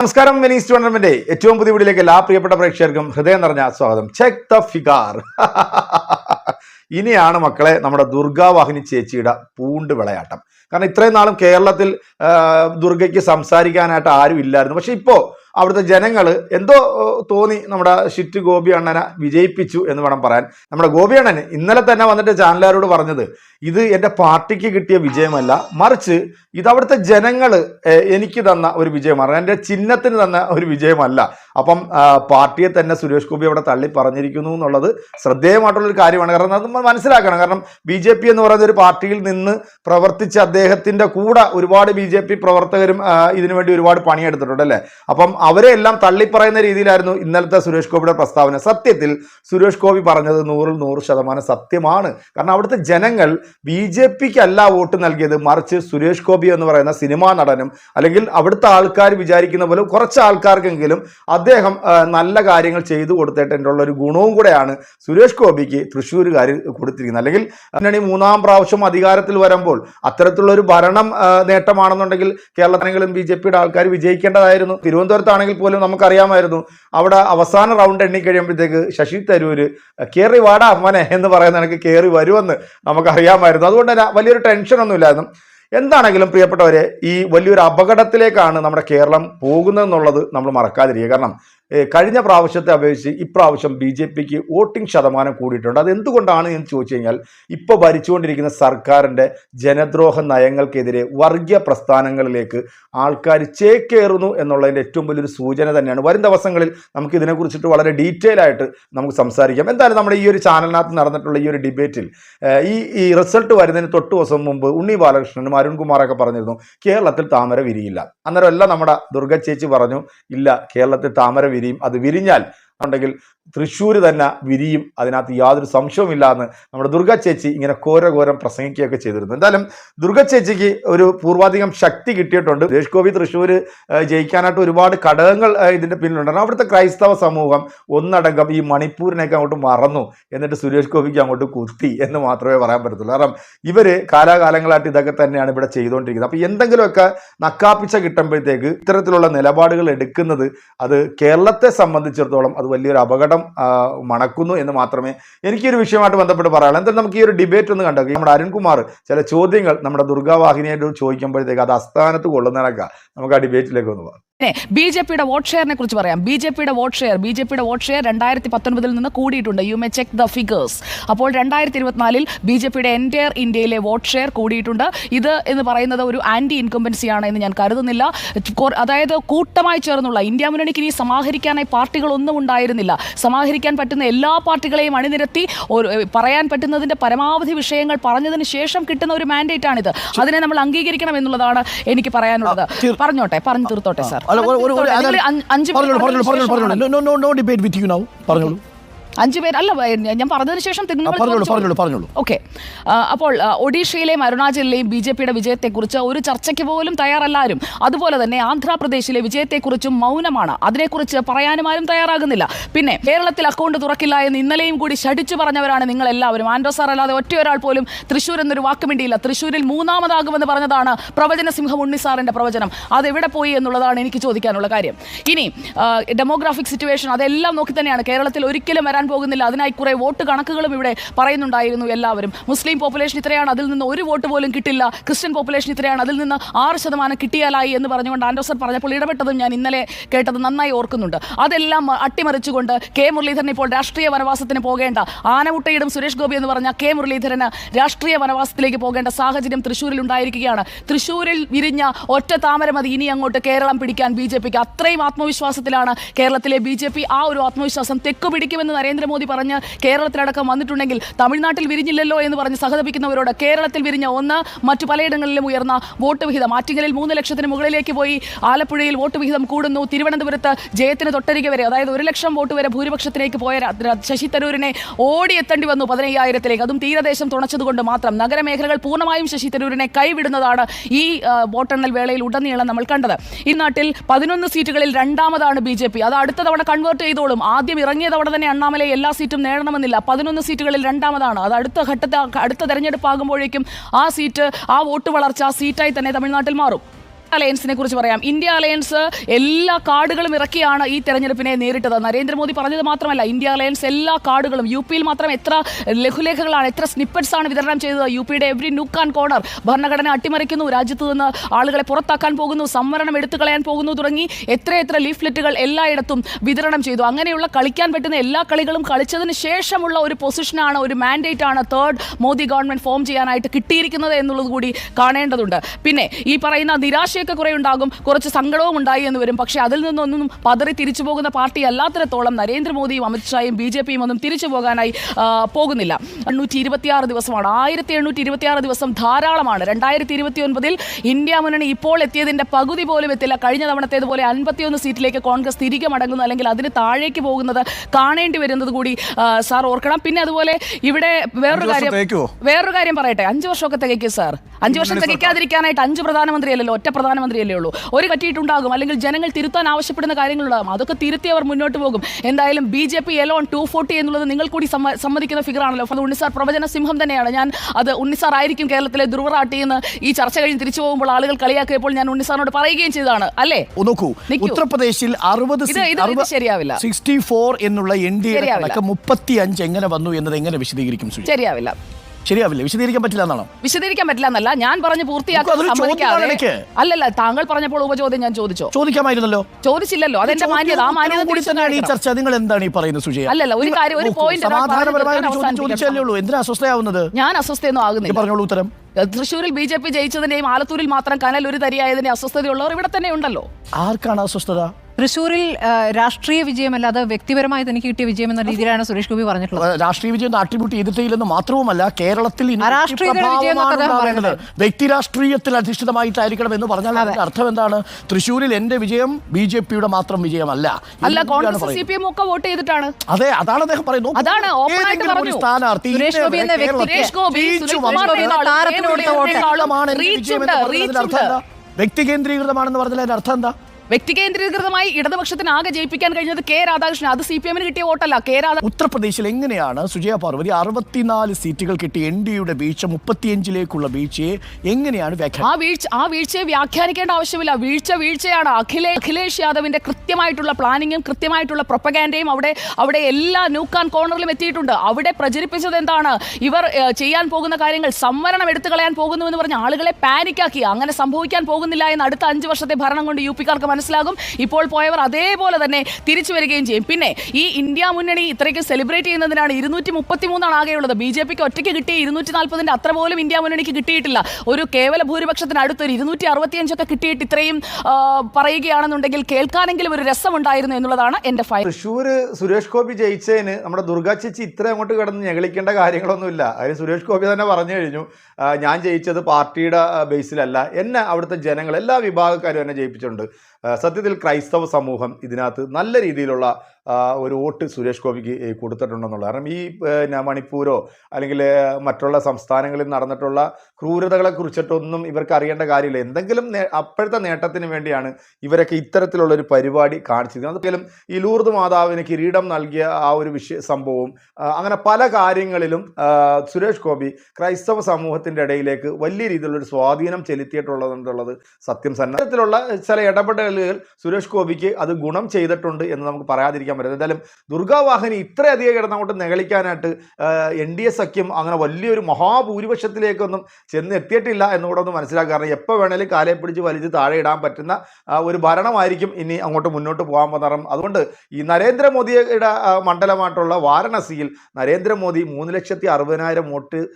നമസ്കാരം Venice tournament ഏറ്റവും പുതിയ വീടിലേക്ക് എല്ലാ പ്രിയപ്പെട്ട പ്രേക്ഷകർക്കും ഹൃദയം നിറഞ്ഞ സ്വാഗതം. ചെക്ക് ദ ഫിഗാർ ഇനിയാണ് മക്കളെ നമ്മുടെ ദുർഗാവാഹിനി ചേച്ചിയുടെ പൂണ്ട് വിളയാട്ടം. കാരണം ഇത്രയും നാളും കേരളത്തിൽ ദുർഗയ്ക്ക് സംസാരിക്കാനായിട്ട് ആരും ഇല്ലായിരുന്നു. പക്ഷെ ഇപ്പോ അവിടുത്തെ ജനങ്ങൾ എന്തോ തോന്നി നമ്മുടെ ഷിറ്റ് ഗോപി അണ്ണനെ വിജയിപ്പിച്ചു എന്ന് വേണം പറയാൻ. നമ്മുടെ ഗോപി അണ്ണൻ ഇന്നലെ തന്നെ വന്നിട്ട് ചാനലുകാരോട് പറഞ്ഞത് ഇത് എന്റെ പാർട്ടിക്ക് കിട്ടിയ വിജയമല്ല മറിച്ച് ഇത് അവിടുത്തെ ജനങ്ങൾ എനിക്ക് തന്ന ഒരു വിജയമാണ് എന്റെ ചിഹ്നത്തിന് തന്ന ഒരു വിജയമല്ല അപ്പം പാർട്ടിയെ തന്നെ സുരേഷ് ഗോപി അവിടെ തള്ളി പറഞ്ഞിരിക്കുന്നു എന്നുള്ളത് ശ്രദ്ധേയമായിട്ടുള്ളൊരു കാര്യമാണ്. കാരണം അത് മനസ്സിലാക്കണം. കാരണം ബി ജെ പി എന്ന് പറയുന്ന ഒരു പാർട്ടിയിൽ നിന്ന് പ്രവർത്തിച്ച അദ്ദേഹത്തിന്റെ കൂടെ ഒരുപാട് ബി ജെ പി പ്രവർത്തകരും ഇതിനുവേണ്ടി ഇതിനു വേണ്ടി ഒരുപാട് പണിയെടുത്തിട്ടുണ്ട് അല്ലേ? അപ്പം അവരെ എല്ലാം തള്ളിപ്പറയുന്ന രീതിയിലായിരുന്നു ഇന്നലത്തെ സുരേഷ് ഗോപിയുടെ പ്രസ്താവന. സത്യത്തിൽ സുരേഷ് ഗോപി പറഞ്ഞത് നൂറിൽ നൂറ് ശതമാനം സത്യമാണ്. കാരണം അവിടുത്തെ ജനങ്ങൾ ബി ജെ പിക്ക് അല്ല വോട്ട് നൽകിയത്. മറിച്ച് സുരേഷ് ഗോപി എന്ന് പറയുന്ന സിനിമാ നടനും അല്ലെങ്കിൽ അവിടുത്തെ ആൾക്കാർ വിചാരിക്കുന്ന പോലെ കുറച്ച് ആൾക്കാർക്കെങ്കിലും അദ്ദേഹം ആ, നല്ല കാര്യങ്ങൾ ചെയ്തു കൊടുത്തിട്ടുള്ള ഒരു ഗുണവും കൂടെയാണ് സുരേഷ് ഗോപിക്ക് തൃശ്ശൂരുകാർ കൊടുത്തിരിക്കുന്നത്. അല്ലെങ്കിൽ മുന്നണി മൂന്നാം പ്രാവശ്യം അധികാരത്തിൽ വരുമ്പോൾ അത്തരത്തിലുള്ള ഒരു ഭരണം നേട്ടമാണെന്നുണ്ടെങ്കിൽ കേരളത്തിനെങ്കിലും ബി ജെ പിയുടെ ആൾക്കാർ വിജയിക്കേണ്ടതായിരുന്നു. തിരുവനന്തപുരത്താണെങ്കിൽ പോലും നമുക്കറിയാമായിരുന്നു. അവിടെ അവസാന റൗണ്ട് എണ്ണി കഴിയുമ്പോഴത്തേക്ക് ശശി തരൂര് കയറി വാടാ മോനെ എന്ന് പറയുന്ന എനിക്ക് കയറി വരുമെന്ന് നമുക്കറിയാമായിരുന്നു. അതുകൊണ്ട് വലിയൊരു ടെൻഷനൊന്നും ഇല്ലായിരുന്നു എന്താണെങ്കിലും പ്രിയപ്പെട്ടവരെ ഈ വലിയൊരു അപകടത്തിലേക്കാണ് നമ്മുടെ കേരളം പോകുന്നതെന്നുള്ളത് നമ്മൾ മറക്കാതിരിക്കുക. കാരണം കഴിഞ്ഞ പ്രാവശ്യത്തെ അപേക്ഷിച്ച് ഇപ്രാവശ്യം ബി ജെ പിക്ക് വോട്ടിംഗ് ശതമാനം കൂടിയിട്ടുണ്ട്. അത് എന്തുകൊണ്ടാണ് എന്ന് ചോദിച്ചു കഴിഞ്ഞാൽ ഇപ്പോൾ ഭരിച്ചുകൊണ്ടിരിക്കുന്ന സർക്കാരിന്റെ ജനദ്രോഹ നയങ്ങൾക്കെതിരെ വർഗീയ പ്രസ്ഥാനങ്ങളിലേക്ക് ആൾക്കാർ ചേക്കേറുന്നു എന്നുള്ളതിന്റെ ഏറ്റവും വലിയൊരു സൂചന തന്നെയാണ്. വരും ദിവസങ്ങളിൽ നമുക്ക് ഇതിനെക്കുറിച്ചിട്ട് വളരെ ഡീറ്റെയിൽ ആയിട്ട് നമുക്ക് സംസാരിക്കാം. എന്തായാലും നമ്മുടെ ഈ ഒരു ചാനലിനകത്ത് നടന്നിട്ടുള്ള ഈ ഒരു ഡിബേറ്റിൽ ഈ ഈ റിസൾട്ട് വരുന്നതിന് തൊട്ട് ദിവസം മുമ്പ് ഉണ്ണി ബാലകൃഷ്ണനും അരുൺകുമാറൊക്കെ പറഞ്ഞിരുന്നു കേരളത്തിൽ താമര വിരിയില്ല. അന്നേരം എല്ലാം നമ്മുടെ ദുർഗ ചേച്ചി പറഞ്ഞു ഇല്ല കേരളത്തിൽ താമര വിരിയും. അത് വിരിഞ്ഞാൽ ഉണ്ടെങ്കിൽ തൃശ്ശൂർ തന്നെ വിരിയും അതിനകത്ത് യാതൊരു സംശയവുമില്ല എന്ന് നമ്മുടെ ദുർഗ ചേച്ചി ഇങ്ങനെ ഘോരഘോരം പ്രസംഗിക്കുകയൊക്കെ ചെയ്തിരുന്നു. എന്തായാലും ദുർഗ ചേച്ചിക്ക് ഒരു പൂർവാധികം ശക്തി കിട്ടിയിട്ടുണ്ട്. സുരേഷ് ഗോപി തൃശ്ശൂർ ജയിക്കാനായിട്ട് ഒരുപാട് ഘടകങ്ങൾ ഇതിന്റെ പിന്നിലുണ്ടായിരുന്നു. പിന്നിലുണ്ട് അവിടുത്തെ ക്രൈസ്തവ സമൂഹം ഒന്നടങ്കം ഈ മണിപ്പൂരിനെയൊക്കെ അങ്ങോട്ട് മറന്നു. എന്നിട്ട് സുരേഷ് ഗോപിക്ക് അങ്ങോട്ട് കുത്തി എന്ന് മാത്രമേ പറയാൻ പറ്റത്തുള്ളൂ. കാരണം ഇവർ കാലാകാലങ്ങളായിട്ട് ഇതൊക്കെ തന്നെയാണ് ഇവിടെ ചെയ്തുകൊണ്ടിരിക്കുന്നത്. അപ്പോൾ എന്തെങ്കിലുമൊക്കെ നക്കാപ്പിച്ച കിട്ടുമ്പോഴത്തേക്ക് ഇത്തരത്തിലുള്ള നിലപാടുകൾ എടുക്കുന്നത് അത് കേരളത്തെ സംബന്ധിച്ചിടത്തോളം അത് വലിയൊരു അപകടം ആ, മണക്കുന്നു എന്ന് മാത്രമേ എനിക്കൊരു വിഷയമായിട്ട് ബന്ധപ്പെട്ട് പറയാനുള്ളൂ. എന്തായാലും നമുക്ക് ഈ ഒരു ഡിബേറ്റ് ഒന്ന് കണ്ടോ നമ്മുടെ അരുൺകുമാർ ചില ചോദ്യങ്ങൾ നമ്മുടെ ദുർഗാവാഹിനിയായിട്ട് ചോദിക്കുമ്പോഴത്തേക്ക് അത് അസ്ഥാനത്ത് കൊള്ളുന്നതിനൊക്കെ നമുക്ക് ആ ഡിബേറ്റിലേക്ക് ഒന്ന് പോകാം. ബി ജെ പിയുടെ വോട്ട് ഷെയറിനെ കുറിച്ച് പറയാം. ബി ജെ പിയുടെ വോട്ട് ഷെയർ ബി ജെ പിയുടെ വോട്ട് ഷെയർ രണ്ടായിരത്തി പത്തൊൻപതിൽ നിന്ന് കൂടിയിട്ടുണ്ട്. You may check the figures അപ്പോൾ രണ്ടായിരത്തി ഇരുപത്തിനാലിൽ ബി ജെ പിയുടെ എന്റയർ ഇന്ത്യയിലെ വോട്ട് ഷെയർ കൂടിയിട്ടുണ്ട്. ഇത് എന്ന് പറയുന്നത് ഒരു ആന്റി ഇൻകംബൻസിയാണ് എന്ന് ഞാൻ കരുതുന്നില്ല. അതായത് കൂട്ടമായി ചേർന്നുള്ള ഇന്ത്യ മുന്നണിക്ക് ഇനി സമാഹരിക്കാനായി പാർട്ടികളൊന്നും ഉണ്ടായിരുന്നില്ല. സമാഹരിക്കാൻ പറ്റുന്ന എല്ലാ പാർട്ടികളെയും അണിനിരത്തി ഒരു പറയാൻ പറ്റുന്നതിന്റെ പരമാവധി വിഷയങ്ങൾ പറഞ്ഞതിന് ശേഷം കിട്ടുന്ന ഒരു മാൻഡേറ്റ് ആണിത്. അതിനെ നമ്മൾ അംഗീകരിക്കണം എന്നുള്ളതാണ് എനിക്ക് പറയാനുള്ളത്. പറഞ്ഞോട്ടെ പറഞ്ഞു തീർത്തോട്ടെ സാർ. അല്ല, ഒരു- അഞ്ച് അഞ്ച് പറഞ്ഞോളൂ പറഞ്ഞോളൂ പറഞ്ഞോളൂ പറഞ്ഞോളൂ. No no no debate with you now പറഞ്ഞോളൂ. അഞ്ച് പേര് അല്ല ഞാൻ പറഞ്ഞതിന് ശേഷം പറഞ്ഞോളൂ ഓക്കെ. അപ്പോൾ ഒഡീഷയിലെയും അരുണാചലിലെയും ബി ജെ പിയുടെ വിജയത്തെക്കുറിച്ച് ഒരു ചർച്ചയ്ക്ക് പോലും തയ്യാറല്ലാരും. അതുപോലെ തന്നെ ആന്ധ്രാപ്രദേശിലെ വിജയത്തെക്കുറിച്ചും മൗനമാണ്. അതിനെക്കുറിച്ച് പറയാനും ആരും തയ്യാറാകുന്നില്ല. പിന്നെ കേരളത്തിൽ അക്കൗണ്ട് തുറക്കില്ല എന്ന് ഇന്നലെയും കൂടി ഷടിച്ചു പറഞ്ഞവരാണ് നിങ്ങൾ എല്ലാവരും ആൻഡോ സാർ അല്ലാതെ ഒറ്റയൊരാൾ പോലും തൃശ്ശൂർ എന്നൊരു വാക്ക് മിണ്ടിയില്ല. തൃശ്ശൂരിൽ മൂന്നാമതാകുമെന്ന് പറഞ്ഞതാണ് പ്രവചന സിംഹം ഉണ്ണി സാറിന്റെ പ്രവചനം. അതെവിടെ പോയി എന്നുള്ളതാണ് എനിക്ക് ചോദിക്കാനുള്ള കാര്യം. ഇനി ഡെമോഗ്രാഫിക് സിറ്റുവേഷൻ അതെല്ലാം നോക്കി തന്നെയാണ് കേരളത്തിൽ ഒരിക്കലും വരാൻ പോകുന്നില്ല. അതിനായി കുറേ വോട്ട് കണക്കുകളും ഇവിടെ പറയുന്നുണ്ടായിരുന്നു എല്ലാവരും. മുസ്ലിം പോപ്പുലേഷൻ ഇത്രയാണ് അതിൽ നിന്ന് ഒരു വോട്ട് പോലും കിട്ടില്ല. ക്രിസ്ത്യൻ പോപ്പുലേഷൻ ഇത്രയാണ് അതിൽ നിന്ന് ആറ് ശതമാനം കിട്ടിയാലായി എന്ന് പറഞ്ഞുകൊണ്ട് ആൻഡോ സർ പറഞ്ഞപ്പോൾ ഇടപെട്ടതും ഞാൻ ഇന്നലെ കേട്ടത് നന്നായി ഓർക്കുന്നുണ്ട്. അതെല്ലാം അട്ടിമറിച്ചുകൊണ്ട് കെ മുരളീധരൻ ഇപ്പോൾ രാഷ്ട്രീയ വനവാസത്തിന് പോകേണ്ട. ആനമുട്ടയിടും സുരേഷ് ഗോപി എന്ന് പറഞ്ഞ കെ മുരളീധരന് രാഷ്ട്രീയ വനവാസത്തിലേക്ക് പോകേണ്ട സാഹചര്യം തൃശ്ശൂരിൽ ഉണ്ടായിരിക്കുകയാണ്. തൃശ്ശൂരിൽ വിരിഞ്ഞ ഒറ്റ താമരമതി ഇനി അങ്ങോട്ട് കേരളം പിടിക്കാൻ ബി അത്രയും ആത്മവിശ്വാസത്തിലാണ് കേരളത്തിലെ ബി ആ ഒരു ആത്മവിശ്വാസം തെക്കു പിടിക്കുമെന്ന് നരേന്ദ്രമോദി പറഞ്ഞ് കേരളത്തിലടക്കം വന്നിട്ടുണ്ടെങ്കിൽ തമിഴ്നാട്ടിൽ വിരിഞ്ഞില്ലല്ലോ എന്ന് പറഞ്ഞ് സഹതപിക്കുന്നവരോട് കേരളത്തിൽ വിരിഞ്ഞ ഒന്ന് മറ്റു പലയിടങ്ങളിലും ഉയർന്ന വോട്ട് വിഹിതം. ആറ്റിങ്ങലിൽ മൂന്ന് ലക്ഷത്തിന് മുകളിലേക്ക് പോയി. ആലപ്പുഴയിൽ വോട്ട് വിഹിതം കൂടുന്നു. തിരുവനന്തപുരത്ത് ജയത്തിന് തൊട്ടരികെ വരെ അതായത് ഒരു ലക്ഷം വോട്ട് വരെ ഭൂരിപക്ഷത്തിലേക്ക് പോയ ശശി തരൂരിനെ ഓടിയെത്തേണ്ടി വന്നു പതിനയ്യായിരത്തിലേക്ക്. അതും തീരദേശം തുണച്ചതുകൊണ്ട് മാത്രം. നഗരമേഖലകൾ പൂർണമായും ശശി തരൂരിനെ കൈവിടുന്നതാണ് ഈ വോട്ടെണ്ണൽ വേളയിൽ ഉടനീളം നമ്മൾ കണ്ടത്. ഈ നാട്ടിൽ പതിനൊന്ന് സീറ്റുകളിൽ രണ്ടാമതാണ് ബി ജെ പി. അത് അടുത്ത തവണ കൺവേർട്ട് ചെയ്തോളും. ആദ്യം ഇറങ്ങിയ തവണ തന്നെ അണ്ണാമല എല്ലാ സീറ്റും നേടണമെന്നില്ല. പതിനൊന്ന് സീറ്റുകളിൽ രണ്ടാമതാണ്. അത് അടുത്ത ഘട്ടത്തെ അടുത്ത തെരഞ്ഞെടുപ്പ് ആകുമ്പോഴേക്കും ആ സീറ്റ് ആ വോട്ട് വളർച്ച സീറ്റായി തന്നെ തമിഴ്നാട്ടിൽ മാറും. അലയൻസിനെ കുറിച്ച് പറയാം. ഇന്ത്യ അലയൻസ് എല്ലാ കാർഡുകളും ഇറക്കിയാണ് ഈ തെരഞ്ഞെടുപ്പിനെ നേരിട്ടത്. നരേന്ദ്രമോദി പറഞ്ഞത് മാത്രമല്ല ഇന്ത്യ അലയൻസ് എല്ലാ കാർഡുകളും യു പിയിൽ മാത്രം എത്ര ലഘുലേഖകളാണ് എത്ര സ്നിപ്പറ്റ്സ് ആണ് വിതരണം ചെയ്തത്. യു പിയുടെ എവറി നുക്ക് ആൻഡ് കോർണർ ഭരണഘടന അട്ടിമറിക്കുന്നു രാജ്യത്ത് നിന്ന് ആളുകളെ പുറത്താക്കാൻ പോകുന്നു സംവരണം എടുത്തു കളയാൻ പോകുന്നു തുടങ്ങി എത്രയെത്ര ലീഫ്ലെറ്റുകൾ എല്ലായിടത്തും വിതരണം ചെയ്തു. അങ്ങനെയുള്ള കളിക്കാൻ പറ്റുന്ന എല്ലാ കളികളും കളിച്ചതിന് ശേഷമുള്ള ഒരു പൊസിഷനാണ് ഒരു മാൻഡേറ്റ് ആണ് തേർഡ് മോദി ഗവൺമെന്റ് ഫോം ചെയ്യാനായിട്ട് കിട്ടിയിരിക്കുന്നത് എന്നുള്ളത് കൂടി കാണേണ്ടതുണ്ട്. പിന്നെ ഈ പറയുന്ന നിരാശയൊക്കെ കുറെ ഉണ്ടാകും. കുറച്ച് സങ്കടവും ഉണ്ടായി എന്ന് വരും. പക്ഷേ അതിൽ നിന്നൊന്നും പതറി തിരിച്ചു പോകുന്ന പാർട്ടി അല്ലാത്തിടത്തോളം നരേന്ദ്രമോദിയും അമിത്ഷായും ബി ജെ പിയും ഒന്നും തിരിച്ചു പോകാനായി പോകുന്നില്ല. എണ്ണൂറ്റി ഇരുപത്തിയാറ് ദിവസമാണ്. ആയിരത്തി എണ്ണൂറ്റി ഇരുപത്തിയാറ് ദിവസം ധാരാളമാണ്. രണ്ടായിരത്തി ഇരുപത്തി ഒൻപതിൽ ഇന്ത്യ മുന്നണി ഇപ്പോൾ എത്തിയതിന്റെ പകുതി പോലും എത്തില്ല. കഴിഞ്ഞ തവണത്തേതുപോലെ അൻപത്തിയൊന്ന് സീറ്റിലേക്ക് കോൺഗ്രസ് തിരികെ മടങ്ങുന്നു. അല്ലെങ്കിൽ അതിന് താഴേക്ക് പോകുന്നത് കാണേണ്ടി വരുന്നത് കൂടി സാർ ഓർക്കണം. പിന്നെ അതുപോലെ ഇവിടെ വേറൊരു കാര്യം വേറൊരു കാര്യം പറയട്ടെ. അഞ്ച് വർഷമൊക്കെ തികയ്ക്കും സാർ. അഞ്ച് വർഷം തികയ്ക്കാതിരിക്കാനായിട്ട് അഞ്ച് പ്രധാനമന്ത്രി അല്ലല്ലോ ഒറ്റ പ്രധാനമന്ത്രിയല്ലേ ഉള്ളൂ. ഒരു പറ്റിയിട്ടുണ്ടാകും അല്ലെങ്കിൽ ജനങ്ങൾ തിരുത്താൻ ആവശ്യപ്പെടുന്ന കാര്യങ്ങളുണ്ടാകും. അതൊക്കെ തിരുത്തി അവർ മുന്നോട്ട് പോകും. എന്തായാലും B J P alone two forty എന്നുള്ളത് നിങ്ങൾ കൂടി സമ്മ- സമ്മതിക്കുന്ന ഫിഗർ ആണല്ലോ. അത് ഉണ്ണിസാർ പ്രവചന സിംഹം തന്നെയാണ്. ഞാൻ അത് ഉണ്ണിസാർ ആയിരിക്കും കേരളത്തിലെ ധ്രുവറാട്ടി എന്ന് ഈ ചർച്ച കഴിഞ്ഞ് തിരിച്ചു പോകുമ്പോൾ ആളുകൾ കളിയാക്കിയപ്പോൾ ഞാൻ ഉണ്ണിസാറിനോട് പറയുകയും ചെയ്തതാണ്. അല്ലേ? നോക്കൂ. ഉത്തർപ്രദേശിൽ അറുപത് ശരിയാവില്ല. സിക്സ്റ്റി ഫോർ എന്നുള്ള എൻ ഡി എ മുപ്പത്തി അഞ്ച് എങ്ങനെ വന്നു എന്നത് എങ്ങനെ വിശദീകരിക്കും ശരിയാവില്ല. ശരിയാവില്ല. വിശദീകരിക്കാൻ പറ്റില്ല എന്നാണോ? വിശദീകരിക്കാൻ പറ്റില്ല എന്നല്ല. ഞാൻ പറഞ്ഞ് പൂർത്തിയാക്കാൻ അതൊരു ചോദ്യമാണ് സമ്മതിക്കാതെ എനിക്ക്. അല്ലല്ല താങ്കൾ പറഞ്ഞപ്പോൾ ഉപചോദ്യം ഞാൻ ചോദിച്ചോ? ചോദിക്കാമായിരുന്നല്ലോ. ചോദിച്ചില്ലല്ലോ. അതെന്റെ മാന്യത ആ മാന്യത കൂടി തിരിച്ചു തന്നെയാണ് ഈ. ചർച്ച. നിങ്ങൾ എന്താണ് ഈ പറയുന്നത് സുജയ? അല്ലല്ല, ഒരു കാര്യം, ഒരു നോക്കൂ, point ഒരാൾ സമാധാനപരമായ ഒരു പറഞ്ഞു ചോദ്യം തീർക്കാൻ ചോദിച്ചല്ലേ ഉള്ളൂ. എന്തിനാ അസ്വസ്ഥയാവുന്നത്? ഞാൻ അസ്വസ്ഥയൊന്നും ഇത് ആകുന്നില്ല പറഞ്ഞോളൂ ഉത്തരം. തൃശ്ശൂരിൽ ബി ജെ പി ജയിച്ചതിന്റെയും ആലത്തൂരിൽ മാത്രം കനൽ ഒരു തരിയായതിന്റെ അസ്വസ്ഥതയുള്ളവർ ഇവിടെ തന്നെ ഉണ്ടല്ലോ. ആർക്കാണ് അസ്വസ്ഥത? തൃശ്ശൂരിൽ രാഷ്ട്രീയ വിജയമല്ലാതെ വ്യക്തിപരമായി തനിക്ക് കിട്ടിയ വിജയം എന്ന രീതിയിലാണ് സുരേഷ് ഗോപി പറഞ്ഞിട്ടുള്ളത്. രാഷ്ട്രീയ വിജയം ആട്രിബ്യൂട്ട് ചെയ്തിട്ടില്ലെന്ന് മാത്രവുമല്ല കേരളത്തിൽ വ്യക്തി രാഷ്ട്രീയത്തിൽ അധിഷ്ഠിതമായിട്ടായിരിക്കണം എന്ന് പറഞ്ഞാൽ അതിന്റെ അർത്ഥം എന്താണ്? തൃശ്ശൂരിൽ എന്റെ വിജയം ബി ജെ പിയുടെ മാത്രം വിജയമല്ല അല്ല കോൺഗ്രസ് കൂടിയാണ് സി പി എം ഒക്കെ വോട്ട് ചെയ്തിട്ടാണ്. അതെ അതാണ് അദ്ദേഹം പറയുന്നു അതാണ് ഒരു. സ്ഥാനാർത്ഥി വ്യക്തി കേന്ദ്രീകൃതമാണെന്ന് പറഞ്ഞാൽ അതിന്റെ അർത്ഥം എന്താ? വ്യക്തി കേന്ദ്രീകൃതമായി ഇടതുപക്ഷത്തിന് ആകെ ജയിപ്പിക്കാൻ കഴിഞ്ഞത് കെ രാധാകൃഷ്ണൻ. അത് സി പി എമ്മിന് കിട്ടിയ വോട്ടല്ല. കെ രാധാ ഉത്തർപ്രദേശിൽ എങ്ങനെയാണ് സുജയ പാർവതി അറുപത്തിനാല് സീറ്റുകൾ കിട്ടി എൻ ഡിയുടെ വീഴ്ച മുപ്പത്തിയഞ്ചിലേക്കുള്ള വീഴ്ചയെ എങ്ങനെയാണ് ആ വീഴ്ച ആ വീഴ്ചയെ വ്യാഖ്യാനിക്കേണ്ട ആവശ്യമില്ല. വീഴ്ച വീഴ്ചയാണ്. അഖിലേ അഖിലേഷ് യാദവിന്റെ കൃത്യമായിട്ടുള്ള പ്ലാനിങ്ങും കൃത്യമായിട്ടുള്ള പ്രൊപ്പഗാൻഡയും അവിടെ അവിടെ എല്ലാ നൂക്കാൻ കോർണറിലും എത്തിയിട്ടുണ്ട്. അവിടെ പ്രചരിപ്പിച്ചത് എന്താണ്? ഇവർ ചെയ്യാൻ പോകുന്ന കാര്യങ്ങൾ സംവരണം എടുത്തു കളയാൻ പോകുന്നു എന്ന് പറഞ്ഞ ആളുകളെ പാനിക്കാക്കി അങ്ങനെ സംഭവിക്കാൻ പോകുന്നില്ല എന്ന് അടുത്ത അഞ്ച് വർഷത്തെ ഭരണം കൊണ്ട് യു പിക്കാർക്ക് മനസ്സിലാകും. ഇപ്പോൾ പോയവർ അതേപോലെ തന്നെ തിരിച്ചു വരികയും ചെയ്യും. പിന്നെ ഈ ഇന്ത്യ മുന്നണി ഇത്രയ്ക്ക് സെലിബ്രേറ്റ് ചെയ്യുന്നതിനാണ് ഇരുന്നൂറ്റി മുപ്പത്തി മൂന്നാണ് ആകെയുള്ളത്. ബി ജെ പിക്ക് ഒറ്റയ്ക്ക് കിട്ടിയ ഇരുന്നൂറ്റി നാൽപ്പതിന്റെ അത്ര പോലും ഇന്ത്യ മുന്നണിക്ക് കിട്ടിയിട്ടില്ല. ഒരു കേവല ഭൂരിപക്ഷത്തിന് അടുത്തൊരു ഇരുന്നൂറ്റി അറുപത്തിയഞ്ചൊക്കെ കിട്ടിയിട്ട് ഇത്രയും പറയുകയാണെന്നുണ്ടെങ്കിൽ കേൾക്കാനെങ്കിലും ഒരു രസമുണ്ടായിരുന്നു എന്നുള്ളതാണ് എന്റെ ഫൈൻ തൃശ്ശൂർ സുരേഷ് ഗോപി ജയിച്ചതിന് നമ്മുടെ ദുർഗാ ചേച്ചി ഇത്ര അങ്ങോട്ട് കിടന്ന് ഞെളിക്കേണ്ട കാര്യങ്ങളൊന്നുമില്ല. അതിന് സുരേഷ് ഗോപി തന്നെ പറഞ്ഞു കഴിഞ്ഞു ഞാൻ ജയിച്ചത് പാർട്ടിയുടെ ബേസിലല്ല എന്നെ അവിടുത്തെ ജനങ്ങൾ എല്ലാ വിഭാഗക്കാരും എന്നെ ജയിപ്പിച്ചിട്ടുണ്ട്. സത്യത്തിൽ ക്രൈസ്തവ സമൂഹം ഇതിനകത്ത് നല്ല രീതിയിലുള്ള ഒരു വോട്ട് സുരേഷ് ഗോപിക്ക് കൊടുത്തിട്ടുണ്ടെന്നുള്ള കാരണം ഈ മണിപ്പൂരോ അല്ലെങ്കിൽ മറ്റുള്ള സംസ്ഥാനങ്ങളിൽ നടന്നിട്ടുള്ള ക്രൂരതകളെ കുറിച്ചിട്ടൊന്നും ഇവർക്ക് അറിയേണ്ട കാര്യമില്ല. എന്തെങ്കിലും അപ്പോഴത്തെ നേട്ടത്തിന് വേണ്ടിയാണ് ഇവരൊക്കെ ഇത്തരത്തിലുള്ള ഒരു പരിപാടി കാണിച്ചിരിക്കുന്നത്. അതൊക്കെയും ഈ ലൂർദ് മാതാവിന് കിരീടം നൽകിയ ആ ഒരു വിഷയ സംഭവവും അങ്ങനെ പല കാര്യങ്ങളിലും സുരേഷ് ഗോപി ക്രൈസ്തവ സമൂഹത്തിന്റെ ഇടയിലേക്ക് വലിയ രീതിയിലുള്ള ഒരു സ്വാധീനം ചെലുത്തിയിട്ടുള്ളതെന്നുള്ളത് സത്യം സന്നദ്ധത്തിലുള്ള ചില ഇടപെടലുകൾ സുരേഷ് ഗോപിക്ക് അത് ഗുണം ചെയ്തിട്ടുണ്ട് എന്ന് നമുക്ക് പറയാതിരിക്കാൻ പറ്റും. എന്തായാലും ദുർഗാവാഹിനി ഇത്രയധികം കിടന്നങ്ങോട്ട് നെകളിക്കാനായിട്ട് എൻ ഡി എ സഖ്യം അങ്ങനെ വലിയൊരു മഹാഭൂരിപക്ഷത്തിലേക്കൊന്നും ചെന്ന് എത്തിയിട്ടില്ല എന്നുകൂടെ ഒന്ന് മനസ്സിലാക്കുക കാരണം എപ്പോൾ വേണേലും കാലയെ പിടിച്ച് വലിച്ച് താഴെ ഇടാൻ പറ്റുന്ന ഒരു ഭരണമായിരിക്കും ഇനി അങ്ങോട്ട് മുന്നോട്ട് പോകാൻ പോകുന്ന അതുകൊണ്ട് ഈ നരേന്ദ്രമോദിയുടെ മണ്ഡലമായിട്ടുള്ള വാരണസിയിൽ നരേന്ദ്രമോദി മൂന്ന് ലക്ഷത്തി അറുപതിനായിരം വോട്ട്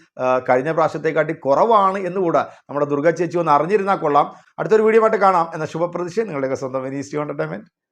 കഴിഞ്ഞ പ്രാവശ്യത്തെക്കാട്ടി കുറവാണ് എന്നുകൂടെ നമ്മുടെ ദുർഗ ചേച്ചി ഒന്ന് അറിഞ്ഞിരുന്നാൽ കൊള്ളാം. അടുത്തൊരു വീഡിയോ ആയിട്ട് കാണാം. എന്ന ശുഭപ്രതീക്ഷ. നിങ്ങളുടെയൊക്കെ സ്വന്തം വെനീസ് എന്റർടൈൻമെന്റ്